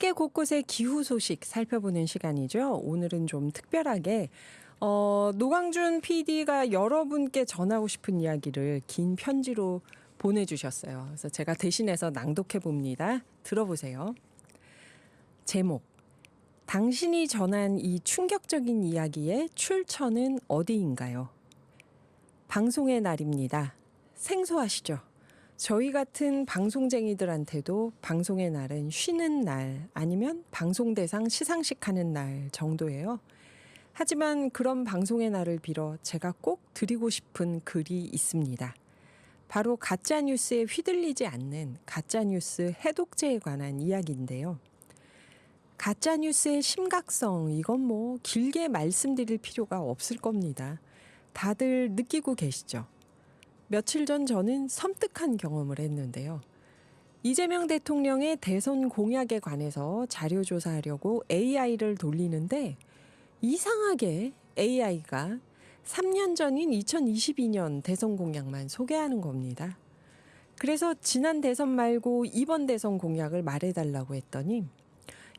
세계 곳곳의 기후 소식 살펴보는 시간이죠. 오늘은 좀 특별하게 어, 노광준 PD가 여러분께 전하고 싶은 이야기를 긴 편지로 보내주셨어요. 그래서 제가 대신해서 낭독해 봅니다. 들어보세요. 제목. 당신이 전한 이 충격적인 이야기의 출처는 어디인가요? 방송의 날입니다. 생소하시죠? 저희 같은 방송쟁이들한테도 방송의 날은 쉬는 날 아니면 방송 대상 시상식 하는 날 정도예요. 하지만 그런 방송의 날을 빌어 제가 꼭 드리고 싶은 글이 있습니다. 바로 가짜 뉴스에 휘둘리지 않는 가짜 뉴스 해독제에 관한 이야기인데요. 가짜 뉴스의 심각성 이건 뭐 길게 말씀드릴 필요가 없을 겁니다. 다들 느끼고 계시죠? 며칠 전 저는 섬뜩한 경험을 했는데요. 이재명 대통령의 대선 공약에 관해서 자료 조사하려고 AI를 돌리는데 이상하게 AI가 3년 전인 2022년 대선 공약만 소개하는 겁니다. 그래서 지난 대선 말고 이번 대선 공약을 말해달라고 했더니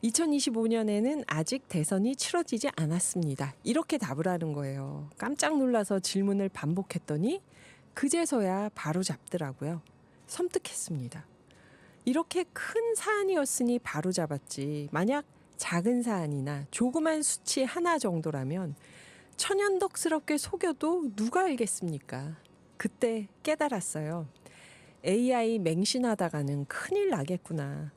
2025년에는 아직 대선이 치러지지 않았습니다. 이렇게 답을 하는 거예요. 깜짝 놀라서 질문을 반복했더니 그제서야 바로 잡더라고요. 섬뜩했습니다. 이렇게 큰 사안이었으니 바로 잡았지. 만약 작은 사안이나 조그만 수치 하나 정도라면 천연덕스럽게 속여도 누가 알겠습니까? 그때 깨달았어요. AI 맹신하다가는 큰일 나겠구나.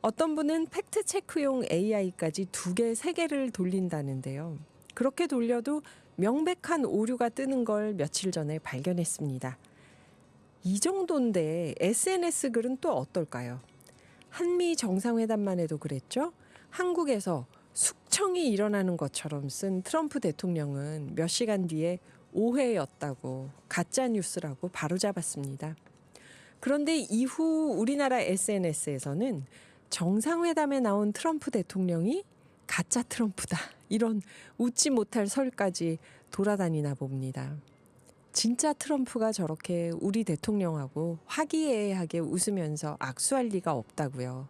어떤 분은 팩트체크용 AI까지 두 개, 세 개를 돌린다는데요. 그렇게 돌려도 명백한 오류가 뜨는 걸 며칠 전에 발견했습니다. 이 정도인데 SNS 글은 또 어떨까요? 한미 정상회담만 해도 그랬죠? 한국에서 숙청이 일어나는 것처럼 쓴 트럼프 대통령은 몇 시간 뒤에 오해였다고 가짜 뉴스라고 바로잡았습니다. 그런데 이후 우리나라 SNS에서는 정상회담에 나온 트럼프 대통령이 가짜 트럼프다. 이런 웃지 못할 설까지 돌아다니나 봅니다. 진짜 트럼프가 저렇게 우리 대통령하고 화기애애하게 웃으면서 악수할 리가 없다고요.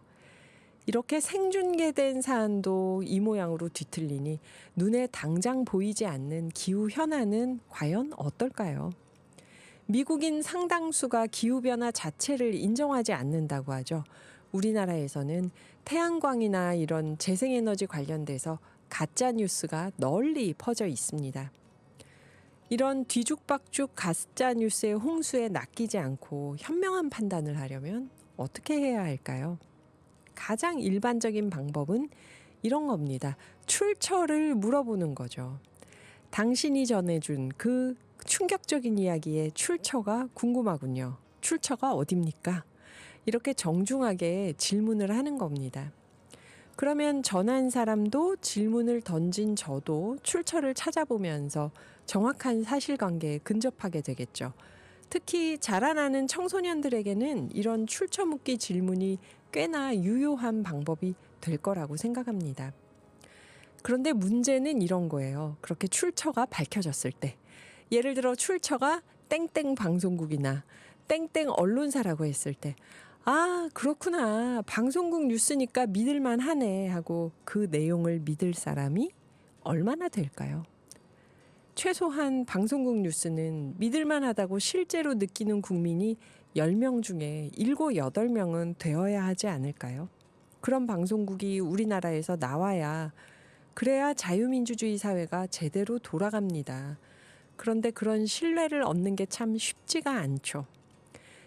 이렇게 생중계된 사안도 이 모양으로 뒤틀리니 눈에 당장 보이지 않는 기후 현안은 과연 어떨까요? 미국인 상당수가 기후변화 자체를 인정하지 않는다고 하죠. 우리나라에서는 태양광이나 이런 재생에너지 관련돼서 가짜 뉴스가 널리 퍼져 있습니다. 이런 뒤죽박죽 가짜 뉴스의 홍수에 낚이지 않고 현명한 판단을 하려면 어떻게 해야 할까요? 가장 일반적인 방법은 이런 겁니다. 출처를 물어보는 거죠. 당신이 전해준 그 충격적인 이야기의 출처가 궁금하군요. 출처가 어딥니까? 이렇게 정중하게 질문을 하는 겁니다. 그러면 전한 사람도 질문을 던진 저도 출처를 찾아보면서 정확한 사실관계에 근접하게 되겠죠. 특히 자라나는 청소년들에게는 이런 출처 묻기 질문이 꽤나 유효한 방법이 될 거라고 생각합니다. 그런데 문제는 이런 거예요. 그렇게 출처가 밝혀졌을 때. 예를 들어 출처가 땡땡 방송국이나 땡땡 언론사라고 했을 때, 아, 그렇구나. 방송국 뉴스니까 믿을만 하네. 하고 그 내용을 믿을 사람이 얼마나 될까요? 최소한 방송국 뉴스는 믿을만 하다고 실제로 느끼는 국민이 10명 중에 7, 8명은 되어야 하지 않을까요? 그런 방송국이 우리나라에서 나와야 그래야 자유민주주의 사회가 제대로 돌아갑니다. 그런데 그런 신뢰를 얻는 게 참 쉽지가 않죠.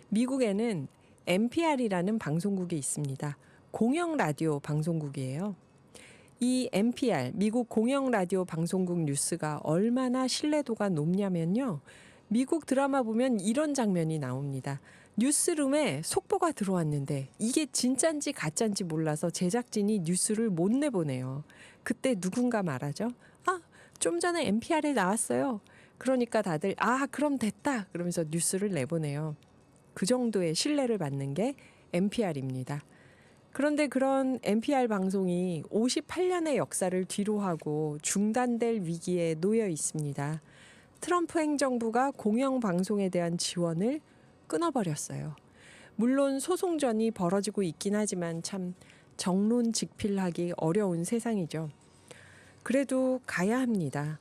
미국에는 NPR이라는 방송국이 있습니다. 공영 라디오 방송국이에요. 이 NPR, 미국 공영 라디오 방송국 뉴스가 얼마나 신뢰도가 높냐면요. 미국 드라마 보면 이런 장면이 나옵니다. 뉴스룸에 속보가 들어왔는데 이게 진짠지 가짠지 몰라서 제작진이 뉴스를 못 내보내요. 그때 누군가 말하죠. 아, 좀 전에 NPR에 나왔어요. 그러니까 다들 아, 그럼 됐다. 그러면서 뉴스를 내보내요. 그 정도의 신뢰를 받는 게 NPR입니다. 그런데 그런 NPR 방송이 58년의 역사를 뒤로하고 중단될 위기에 놓여 있습니다. 트럼프 행정부가 공영 방송에 대한 지원을 끊어버렸어요. 물론 소송전이 벌어지고 있긴 하지만 참 정론 직필하기 어려운 세상이죠. 그래도 가야 합니다.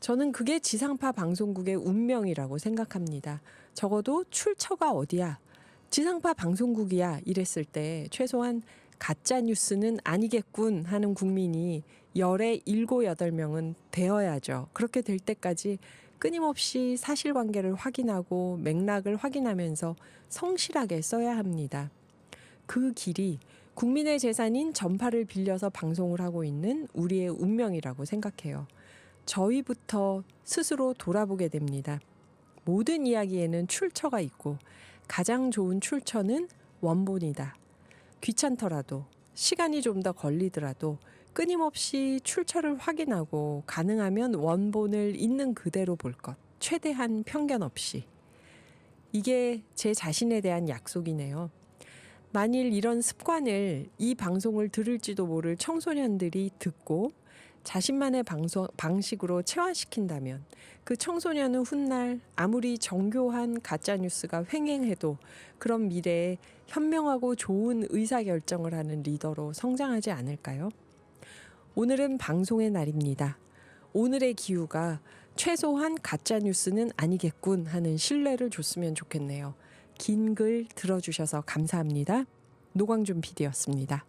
저는 그게 지상파 방송국의 운명이라고 생각합니다. 적어도 출처가 어디야? 지상파 방송국이야. 이랬을 때 최소한 가짜 뉴스는 아니겠군 하는 국민이 열에 일곱 여덟 명은 되어야죠. 그렇게 될 때까지 끊임없이 사실관계를 확인하고 맥락을 확인하면서 성실하게 써야 합니다. 그 길이 국민의 재산인 전파를 빌려서 방송을 하고 있는 우리의 운명이라고 생각해요. 저희부터 스스로 돌아보게 됩니다. 모든 이야기에는 출처가 있고 가장 좋은 출처는 원본이다. 귀찮더라도 시간이 좀 더 걸리더라도 끊임없이 출처를 확인하고 가능하면 원본을 있는 그대로 볼 것. 최대한 편견 없이. 이게 제 자신에 대한 약속이네요. 만일 이런 습관을 이 방송을 들을지도 모를 청소년들이 듣고 자신만의 방송, 방식으로 체화시킨다면 그 청소년은 훗날 아무리 정교한 가짜 뉴스가 횡행해도 그런 미래에 현명하고 좋은 의사결정을 하는 리더로 성장하지 않을까요? 오늘은 방송의 날입니다. 오늘의 기후가 최소한 가짜 뉴스는 아니겠군 하는 신뢰를 줬으면 좋겠네요. 긴 글 들어주셔서 감사합니다. 노광준 PD였습니다.